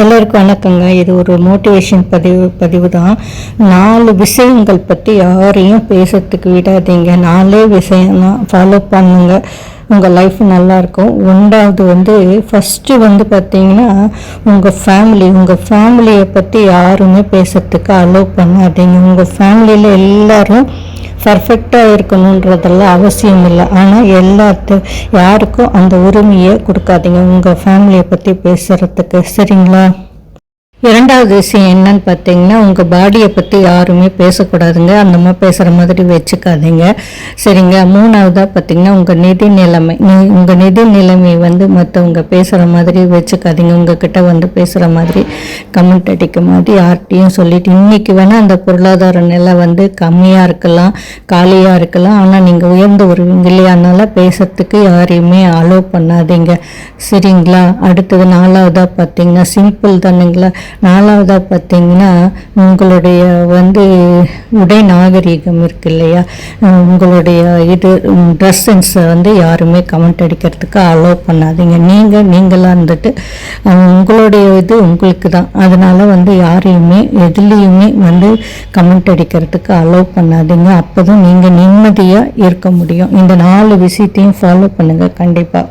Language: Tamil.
எல்லோருக்கும் வணக்கங்க. இது ஒரு மோட்டிவேஷன் பதிவு பதிவு தான் நாலு விஷயங்கள் பற்றி யாரையும் பேசுறதுக்கு விடாதீங்க. நாலே விஷயம் தான் ஃபாலோ பண்ணுங்க. உங்கள் லைஃப் நல்லாயிருக்கும் ரெண்டாவது வந்து ஃபஸ்ட்டு வந்து பார்த்தீங்கன்னா உங்கள் ஃபேமிலி உங்கள் ஃபேமிலியை பற்றி யாருமே பேசுறதுக்கு அலோவ் பண்ணாதீங்க. உங்கள் ஃபேமிலியில் எல்லாரும் பர்ஃபெக்டாக இருக்கணுன்றதெல்லாம் அவசியம் இல்லை ஆனால் எல்லாத்து யாருக்கும் அந்த உரிமையை கொடுக்காதீங்க. உங்கள் ஃபேமிலியை பற்றி பேசுகிறதுக்கு சரிங்களா? இரண்டாவது விஷயம் என்னன்னு பார்த்தீங்கன்னா உங்கள் பாடியை பற்றி யாருமே பேசக்கூடாதுங்க. அந்த மாதிரி பேசுகிற மாதிரி வச்சுக்காதீங்க. சரிங்க? மூணாவதாக பார்த்தீங்கன்னா உங்கள் நிதி நிலைமை. நீ உங்கள் நிதி நிலைமை வந்து மற்றவங்க பேசுகிற மாதிரி வச்சுக்காதீங்க. உங்ககிட்ட வந்து பேசுகிற மாதிரி கமெண்ட் அடிக்க மாதிரி யார்கிட்டையும் சொல்லிட்டு இன்னைக்கு வேணால் அந்த பொருளாதார நிலை வந்து கம்மியாக இருக்கலாம் காலியாக இருக்கலாம். ஆனால் நீங்கள் உயர்ந்து வருவீங்க இல்லையா? அதனால் பேசுறதுக்கு யாரையுமே அலோவ் பண்ணாதீங்க. சரிங்களா? அடுத்தது நாலாவதாக பார்த்தீங்கன்னா சிம்பிள் தானுங்களா? நாலாவதாக பார்த்தீங்கன்னா உங்களுடைய வந்து உடை நாகரீகம் இருக்கு இல்லையா? உங்களுடைய இது ட்ரெஸ் சென்ஸை வந்து யாருமே கமெண்ட் அடிக்கிறதுக்கு அலோவ் பண்ணாதீங்க. நீங்கள் நீங்களாக இருந்துட்டு உங்களுடைய இது உங்களுக்கு தான். அதனால் வந்து யாரையுமே எதுலேயுமே வந்து கமெண்ட் அடிக்கிறதுக்கு அலோவ் பண்ணாதீங்க. அப்போ தான் நீங்கள் நிம்மதியாக இருக்க முடியும். இந்த நாலு விஷயத்தையும் ஃபாலோ பண்ணுங்கள் கண்டிப்பாக